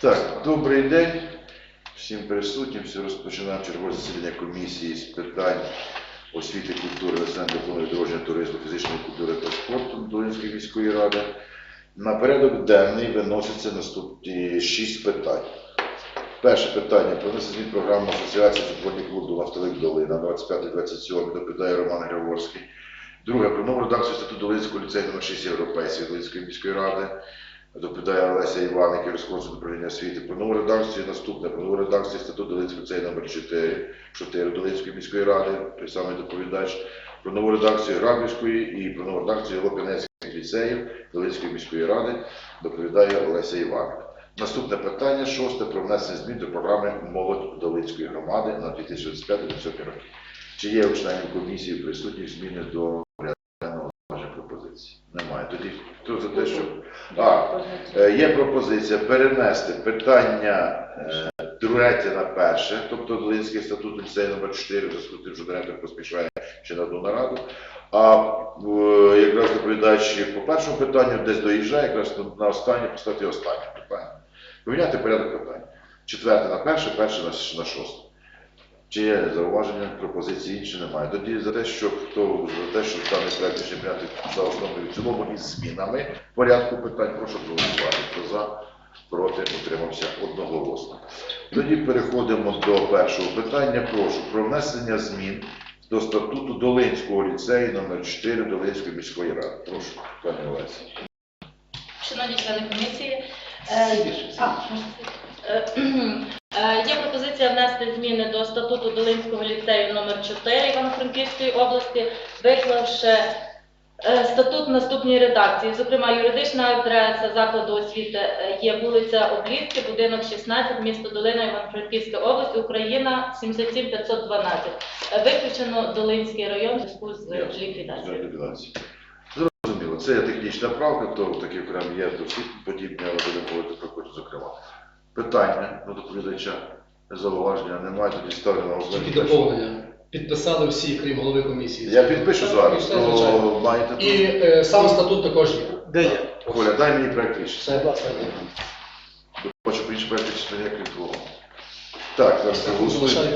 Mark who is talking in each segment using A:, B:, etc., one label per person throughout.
A: Так, добрий день всім присутнім. Розпочинаємо чергове засідання комісії з питань освіти, культури, національної допомоги, дорожнього туризму, фізичної культури та спорту Долинської міської ради. На порядок денний виносяться наступні шість питань. Перше питання про внесення змін програми асоціації футбольних клубів Нафтовик Долина 25-27 доповідає Роман Григорський. Друге про нову редакцію статуту Долинського ліцею номер 6 Європейської Долинської міської ради. Доповідає Олеся Іван, який розповідає управління освіти. Про нову редакцію наступне. Про нову редакцію статуту Долинського ліцею номер 4, 4 Долинської міської ради, той самий доповідач. Про нову редакцію Грабівської і про нову редакцію Лопинецьких ліцеїв Долинської міської ради доповідає Олеся Іваник. Наступне питання, шосте, про внесення змін до програми Молодь Долинської громади на 2025-2027 роки. Чи є у членів комісії присутні зміни до порядку пропозицій? Немає. Тоді за те, що а, Е, Є пропозиція перенести питання е, третє на перше, тобто Долинський статут ліцею номер 4, в зв'язку з тим, що директор поспішає ще на одну нараду. А е, якраз доповідач по першому питанню десь доїжджає, якраз на- останнє поставити останнє питання. Поміняти порядок питань. Четверте на перше, перше на, на шосте. Чи є зауваження, пропозиції інші немає. Тоді за те, що хто за те, щоб даний проект рішення прийняти за основу і в цілому із змінами порядку питань, прошу проголосувати. Хто за, проти, утримався одноголосно. Тоді переходимо до першого питання. Прошу про внесення змін до статуту Долинського ліцею номер 4 Долинської міської ради. Прошу, пані Олесі.
B: Шановні члени комісії, е, а, е, є пропозиція внести зміни до статуту Долинського ліцею номер 4 Івано-Франківської області, виклавши е, статут в наступній редакції. Зокрема, юридична адреса закладу освіти е, є вулиця Облівки, будинок 16, місто Долина, Івано-Франківська область, Україна 77512. Е, Виключено Долинський район в зв'язку з ліквідацією.
A: Зрозуміло, це є технічна правка, то такі окремі є, то всі подібні, але будемо говорити про кожну зокрема. Питання до доповідача, зауваження немає, тоді ставлю на
C: Тільки
A: голосування.
C: доповнення. Підписали всі, крім голови комісії.
A: Я підпишу зараз,
C: Все,
A: то
C: звичайно.
A: маєте
C: І е, сам статут також є.
D: Де є?
A: Коля, дай мені проект рішення.
C: Все, будь ласка.
A: Хочу більше проект рішення, як від твого. Так, зараз голосуємо.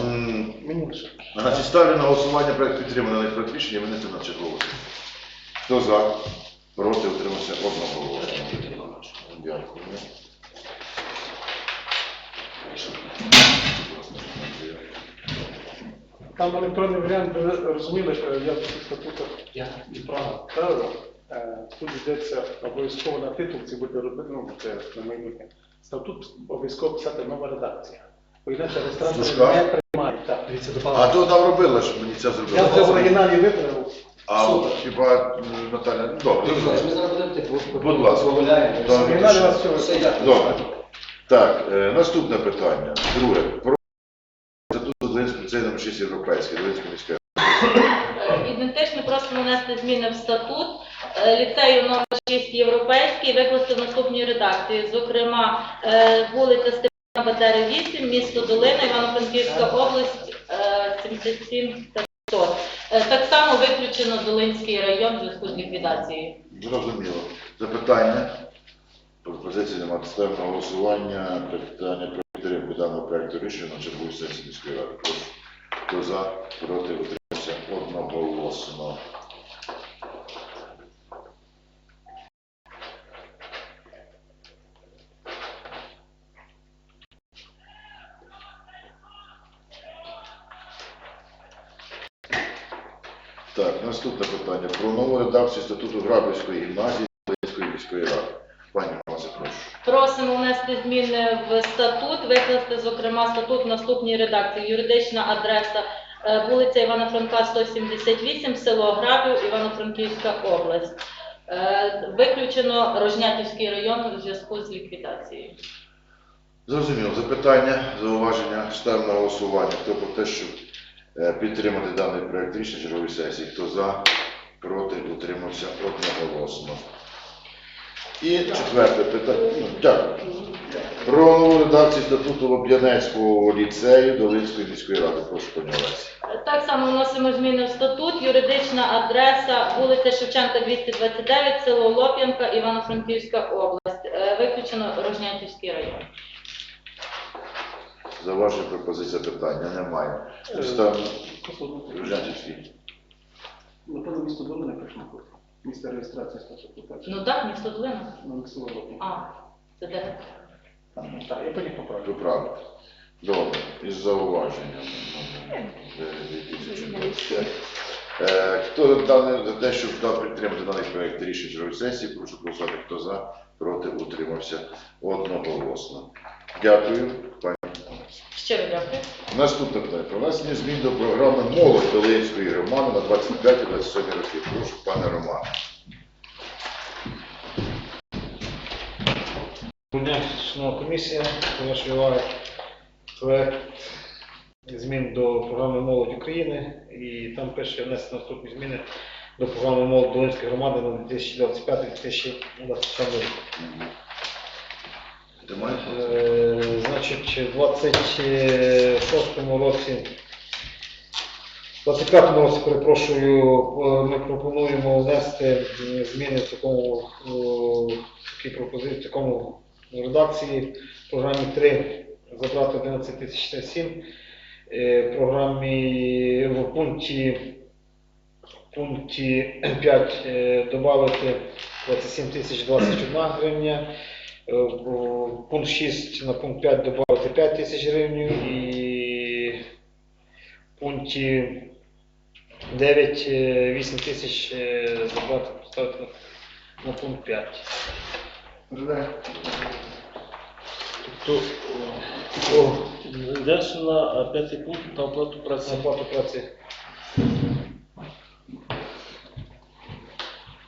A: М,
D: Мені лише.
A: Значить, ставлю на голосування проект підтриманий проект рішення, винести на чергову. Хто за? Проти, утримався одноголосно. Дякую.
D: Там електронний варіант, ви розуміли, що я в цих статутах
C: Я відправив.
D: правила. Е, Тут йдеться обов'язково на титулці буде робити, ну це на майбутнє. Статут обов'язково писати нова редакція. Бо інакше реєстратори
A: Слушка.
D: не приймають. Так.
C: Дивіться,
A: А то нам робила, щоб мені це
D: Я вже в оригіналі виправив.
A: А
C: Супер.
A: хіба м, Наталя, ну, добре.
E: Ми зараз будемо типу,
A: Будь ласка.
E: погуляємо.
D: В оригіналі у вас все
E: Все, дякую.
A: Добре. Так, е, наступне питання. Друге. Про Ліцею номер 6 європейський, Долинської міської.
B: Е, Ідентично просимо внести зміни в статут ліцею номер 6 європейський, викласти в наступній редакції. Зокрема, е, вулиця Степана Бандери 8, місто Долина, Івано-Франківська область, е, 77 500. Е, Так само виключено Долинський район в зв'язку з ліквідацією.
A: Зрозуміло. Запитання? Пропозиції немає. Ставимо на голосування питання підтримку даного проекту рішення на черговій сесії міської ради. Хто за, проти, утримався одноголосно. Так, наступне питання. Про нову редакцію статуту Грабівської гімназії Волинської міської ради.
B: Внести зміни в статут, викласти, зокрема, статут в наступній редакції. Юридична адреса е, вулиця Івана Франка, 178, село Грабів, Івано-Франківська область. Е, Виключено Рожнятівський район у зв'язку з ліквідацією.
A: Зрозуміло. Запитання, зауваження. Ставимо на голосування. Хто про те, щоб е, підтримати даний проект рішення чергової сесії? Хто за, проти, утримався одноголосно. І четверте питання. Ну, Дякую. Про нову редакцію статуту Лоб'янецького ліцею Долинської міської ради. Прошу, пані Олесі.
B: Так само вносимо зміни в статут. Юридична адреса вулиця Шевченка, 229, село Лоп'янка, Івано-Франківська область. Е, Виключено Рожнятівський район.
A: За ваші пропозиція питання немає. Ставимо Ружанчівський.
D: Напевно, місто Долина пишемо. Місце реєстрації статуту.
B: Ну так, місто Долина.
D: Ну, село Лопів.
B: А, це де?
D: Так, я потім поправлю.
A: Поправити. Добре. Із зауваженням. Е, 2025. Е, Хто за дане- за те, щоб дав підтримати даний проект рішення чергової сесії, прошу голосувати, хто за, проти, утримався одноголосно. Дякую, пані. Олесі.
B: Щиро дякую.
A: Наступне питання. Про внесення змін до програми «Молодь Долинської громади» на 25-27 роки. Прошу, пане Романе.
E: Шановна комісія, уваги проект змін до програми Молодь України і там пише внести наступні зміни до програми Молодь Долинської громади на 2025-2027 рік. Е, Значить, у 26-му році, в 25-му році, перепрошую, е, ми пропонуємо внести зміни в такому, о, такій пропозиції, в такому редакції. В програмі 3 забрати 11 тисяч 7. В програмі в пункті, пункті 5 е, додати 27 тисяч 21 гривня. Е, Пункт 6 на пункт 5 додати 5 тисяч гривень і в пункті 9 е, 8 тисяч е, забрати поставити на, на пункт 5.
F: Идеш на пети пункт на оплатопраци.
E: На оплатопраци.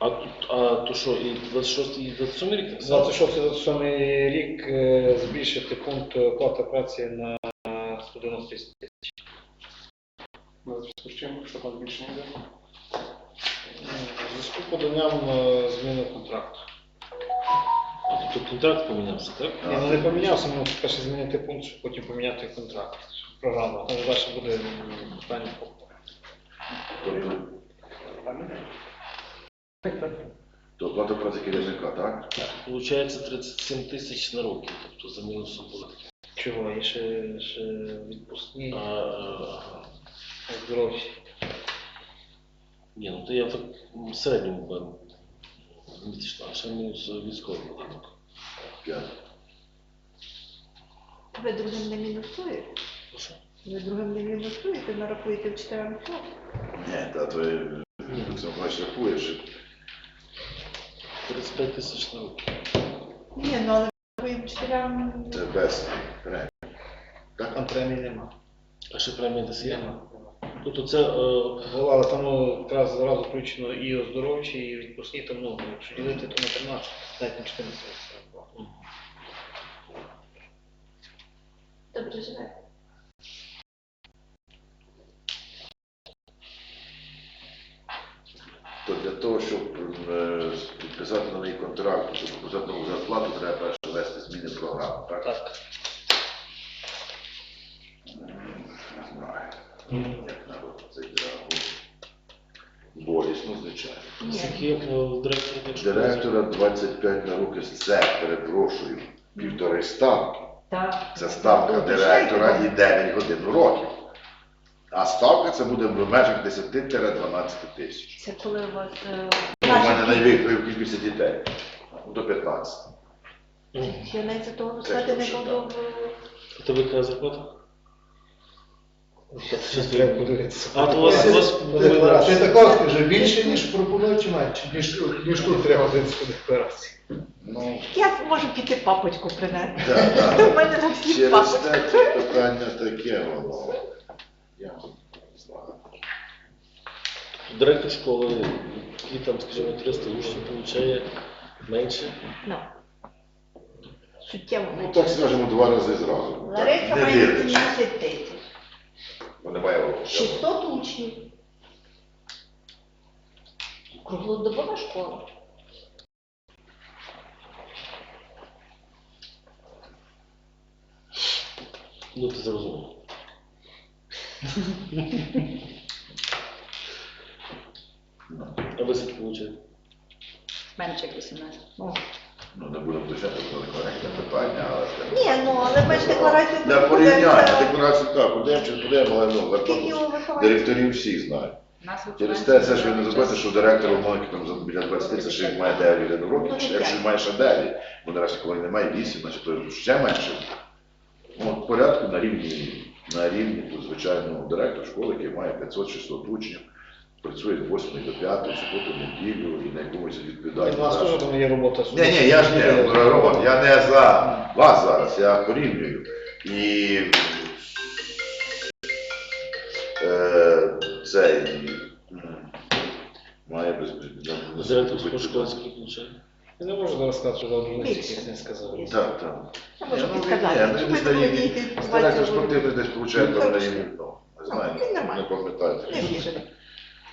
F: А, а то што, и 26 и 27 рик? 26 и
E: 27 рік збільшити пункт е, оплата праці на 190 тисяч.
D: На зв'язку з чим, що там збільшення йде?
E: На зв'язку поданням зміни контракту.
F: Тобто контракт помінявся, так?
E: Ні, ну не помінявся, ми перше змінити пункт, щоб потім поміняти контракт. Програма. Там далі буде питання по
A: Тобто, то оплата праці керівника, так?
F: Получається 37 тисяч на роки, тобто за мінусом було.
E: чого, є ще, ще відпускні,
F: А, а,
E: здоров'я.
F: ні, ну то я так в середньому беру. Ще мінус військовий будинок.
A: П'ять.
G: Ви другим не мінусуєте?
F: Прошу?
G: Ви другим не мінусуєте, нарахуєте вчителям все.
A: Ні, та то е, Олександр Миколаївич рахує,
F: 35 тисяч на.
G: Ні, ну але рахуємо вчителям.
A: це без премії.
E: Там премії нема.
F: А ще премія десь є?
E: Нема.
F: Тобто це е,
E: Але там ну, якраз зразу включено і оздоровчі, і відпускні, там ну, якщо ділити, то на 13, навіть на 14.
B: Добре живе.
A: То для того, щоб е, підписати новий контракт, щоб підписати нову зарплату, треба перше ввести зміни в програму, так?
E: Так.
A: Не знаю. Як народ це реагує. Болісно, звичайно.
F: скільки як директор якщо-
A: Директора 25 на руки, це, перепрошую, півтори ставки.
G: Так.
A: Це ставка директора і 9 годин уроків. А ставка це буде в межах 10-12 тисяч.
G: Це коли у вас е,
A: У мене найбільше кількість дітей. До 15.
F: Мгм.
G: я навіть за того
A: Це
G: сказати не
A: що
G: буду. в-
F: тебе яка зарплата?
E: Щас треба подивитися.
F: А то у вас, у вас
H: Ти також скажи, більше, ніж пропонують, чи менше? Ніж, ніж тут треба.
E: Годинську декларацію.
A: Ну,
G: Я можу піти папочку принести.
A: так, так.
G: У мене на всіх
A: Через те це питання таке воно. Я не знаю.
F: директор школи, які там, скажімо, 300 учнів получає менше.
G: Ну. Суттєво
A: Ну так скажемо два рази зразу.
G: Лариса
A: не
G: має
A: дивлячись.
G: 17 тисяч.
A: Бо немає уроку.
G: 600 учнів. Круглодобова школа.
F: Ну, ти зрозумів. А ви скільки получили?
G: Менше як 18. Ну,
A: не будемо уточняти, це коректне питання, але...
G: Ні, ну але ми ж декларацію
A: Для порівняння, декларацію так, подивимо, чи подивимо, але ну,
G: Скільки
A: зарплату
G: вихованців?
A: директорів всі знають.
G: Нас
A: Через те, це ж ви не забудьте, що директор умовники там за біля 20, це ще він має 9 років,
G: Ну,
A: чи
G: ну,
A: якщо він має ще 9, бо наразі коли немає 8, значить то ще менше. Ну, от порядку на рівні, на рівні, тут, звичайно, директор школи, який має 500-600 учнів, працює з 8 до 5, суботу, неділю і на якомусь
E: У
A: відповідальність.
E: нас теж там є робота.
A: Ні, ні, я ж не, ну, Роман, я не за вас зараз, я порівнюю. І е, цей має без
F: Директорського школи скільки?
E: Я не можу зараз сказати, що там журналістики не сказали.
A: Так, так.
G: Я можу
A: ну,
G: підказати.
A: ну, десь
G: володієте
A: Директор спортивний десь получає
G: Ну,
A: там
G: ж-
A: ну, не знаю,
G: Ну, нормально.
A: не пам'ятаю.
G: Не біжимо.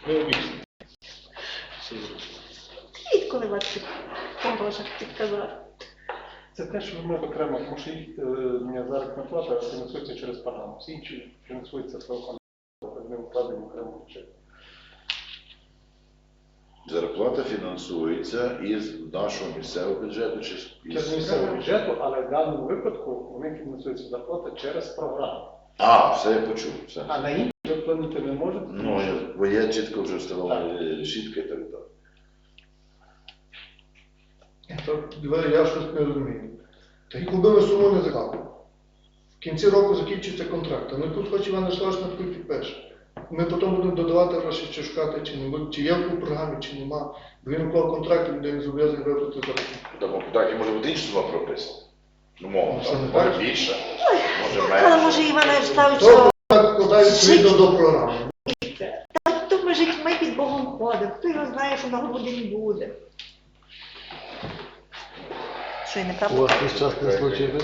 F: Ну, обічно. Все
G: коли вас під по грошах підказати.
D: Це те, що ми окремо, тому що їх е, не заробітна плата фінансується через програму. Всі інші фінансуються свого не вкладені окремо бюджет.
A: Зарплата фінансується із нашого місцевого бюджету чи з-
D: Це з місцевого бюджету, але в даному випадку вони фінансуються зарплата через програму.
A: А, все я почув. Все.
D: А на інші ви вплинути не можете.
A: Ну, я, бо я чітко вже встановлені шітки і так далі.
H: Так, я щось не розумію. Та й коли ми суму не закладемо. В кінці року закінчується контракт, а ми тут хоч Іван Вячеславович на таку підпише. Ми потім будемо додавати гроші, чи шукати, чи не чи є в програмі, чи нема. Бо він уклав контракт, він не зобов'язаний виплатити зарплату.
A: Тому так і може бути інша сума прописана. Ну, мовно,
H: Ну,
A: може більше, може
G: Але може Івана Вячеславовича,
H: То так вкладає відповідно до програми.
G: Та ми під Богом ходимо. Хто його знає, що на грудині буде. Що, і неправда?
A: нещасний случай був?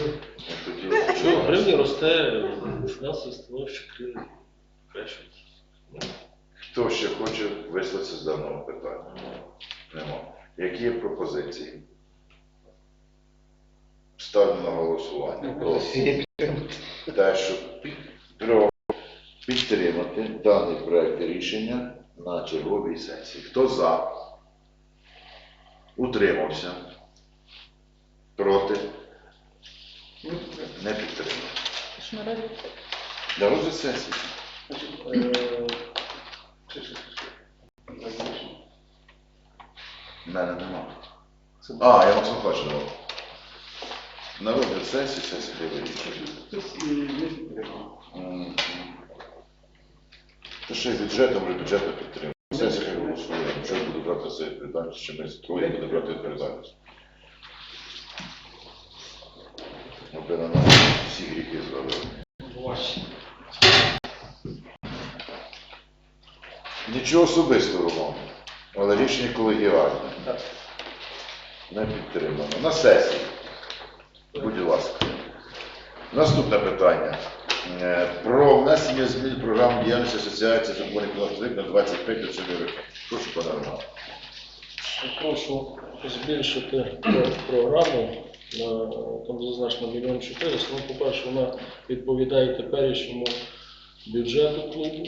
F: Що, гривня росте, фінансове становище країни.
A: Хто ще хоче висловитися з даного питання? Нема. Які є пропозиції? Ставлю на голосування. Хто те, що про підтримати даний проект рішення на черговій сесії. Хто за? Утримався? Проти?
D: Ну,
A: Не підтримав.
B: Наразі
A: розгляд сесії.
D: е,
A: мене немає.
D: Це
A: А, я Максим Павлович давав. На розгляд сесії, сесії де вирішує.
D: Хтось і не підтримав.
A: М. То ще й бюджетом, вже бюджетно підтримує. Сесія хай голосує, що буде брати за відповідальність, чи ми з троє буде брати відповідальність. Аби на нас всі гріхи зробили. Нічого особистого, Роман, але рішення колегіальне. Не підтримано. На сесії. Будь ласка. Наступне питання. Е, Про внесення змін в програму діяльності Асоціації футбольних класів на 25 до 7 років. Прошу, пане Роман.
F: Прошу збільшити програму там зазначено мільйон 400. Ну, по-перше, вона відповідає теперішньому бюджету клубу.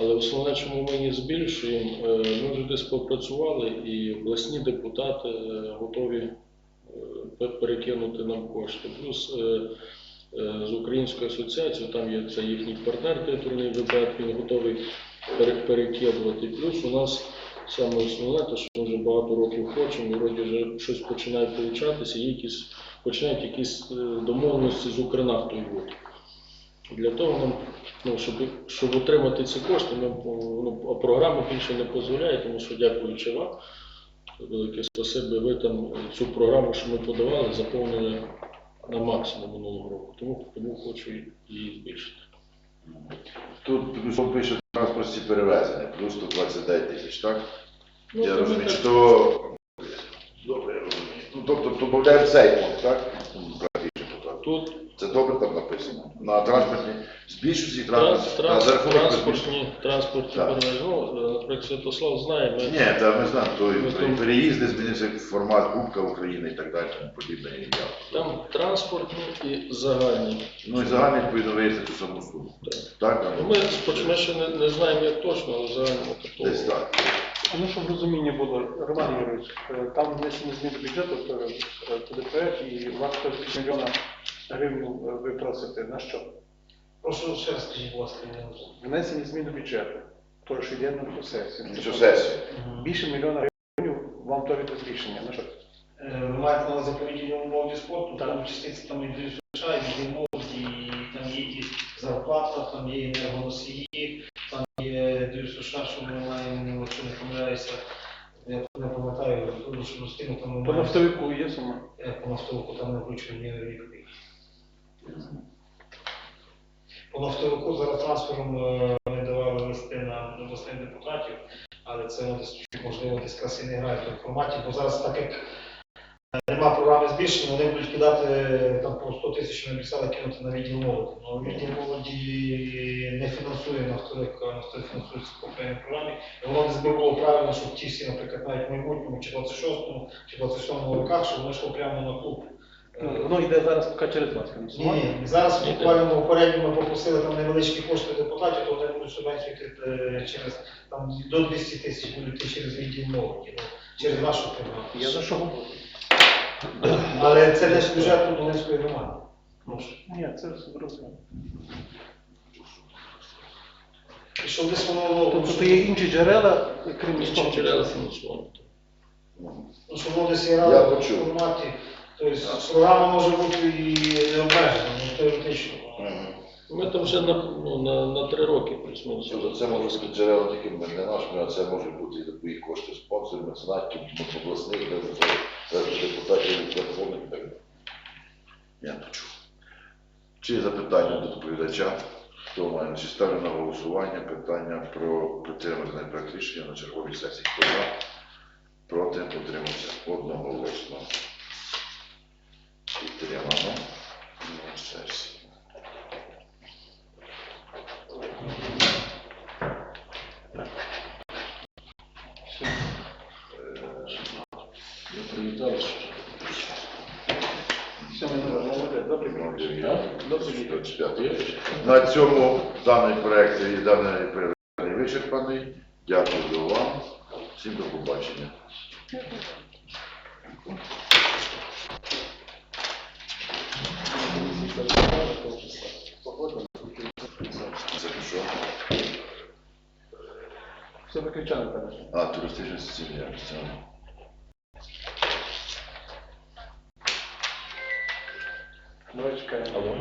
F: Але основне, чому ми її збільшуємо, е, ми вже десь попрацювали і обласні депутати е, готові перекинути нам кошти. Плюс з Українською асоціацією, там є це їхній партнер титульний ВБЕК, він готовий перекидувати. Плюс у нас саме основне, те, що ми вже багато років хочемо, вроді вже щось починає получатися, якісь, починають якісь е, домовленості з Укрнафтою бути. Для того нам, ну, щоб, щоб отримати ці кошти, ми, ну, програма більше не дозволяє, тому що дякуючи вам, велике спасибі, ви там цю програму, що ми подавали, заповнили на максимум минулого року. Тому, тому хочу її збільшити.
A: Тут плюс пише транспортні перевезення, плюс 129 тисяч, так?
F: Ну,
A: Я розумію, що. Добре, я розумію. Ну, тобто, додаємо цей пункт, так.
F: Тут
A: Це добре там написано. На транспортні збільшується і транспорт. за рахунок збільшення.
F: транспортні, транспортні
A: Так.
F: Святослав знає, ми
A: Ні, та ми знаємо, то
F: Ми
A: і
F: там-
A: переїзди змінився формат Кубка України і так далі, тому подібне і я.
F: там транспортні і загальні.
A: Ну і загально відповідно виїзди цю саму суму. Так,
F: Ну, Ми, споч- ми ще не, не знаємо, як точно, але загальному такого.
A: десь так.
D: А ну, щоб розуміння було, Роман Юрійович, е, там внесені зміни до бюджету, то е, ПДФ, і у вас 100 мільйона гривень е, ви просите на що?
I: Прошу ще раз скажіть, будь ласка, я не розумію.
D: Внесені зміни до бюджету, то що йде на цю сесію.
A: Цю сесію.
D: Більше мільйона гривень вам то від збільшення. На що?
E: Е, Ви маєте на увазі відділу молоді спорту, там частиці там і США, і відділ молоді, і там є і зарплата, там є енергоносії, там є США, що ми маємо, якщо не помиляюся, я не пам'ятаю, тому що достигну, там ми
D: По
E: маємо
D: нафтовику є сума?
E: е, по нафтовику, там не включені ні рік. По нафтовику зараз трансфером е, ми давали листи на обласних депутатів, але це ну, можливо десь краси не грає в тому форматі, бо зараз так як Нема програми збільшення, вони будуть кидати е, там по 100 тисяч, ми обіцяли кинути на відділ молоді. Ну, відділ молоді не фінансує нафтовик, а нафтовик фінансується по окремій програмі. І воно десь би було правильно, щоб ті всі, наприклад, навіть в майбутньому, чи 26-му, чи 27-му роках, щоб вони йшло прямо на клуб.
D: Ну, Воно йде зараз поки через вас.
E: Ні, ні, зараз буквально попередньо ми попросили там невеличкі кошти депутатів, то вони будуть субвенцію е, через там до 200 тисяч будуть йти через відділ молоді, ну, через нашу програму.
D: Я за що говорю?
E: Але це не з бюджету Долинської громади. Ну, ж.
D: Ні, це зрозуміло.
E: І щоб десь воно, ну,
D: Тобто то є інші джерела, крім
F: Інші
D: міського
F: джерела
D: бюджету.
E: ну, щоб воно десь
A: Я
E: грало в
A: почув.
E: форматі. Тобто програма може бути і не обмежена, ну теоретично.
F: Ми там вже на, ну, на, на три роки плюс-мінус.
A: Тобто це може бути джерела тільки не нашими, а це може бути і такі кошти спонсорів, меценатів, обласних, де це це депутатів, верховних і так далі. Я почув. Чи є запитання до доповідача? Хто має? Чи ставлю на голосування питання про підтримання проект рішення на черговій сесії? Хто за? Проти? Утримався одноголосно. Підтримано на сесії.
D: Молодець, добре.
A: На цьому даний проект і даний перегляд вичерпаний. Дякую вам. Всім до побачення. Це що?
D: Все виключали, конечно.
A: А, туристична Сицилія. Це.
D: Давай чекаємо.
F: Алло.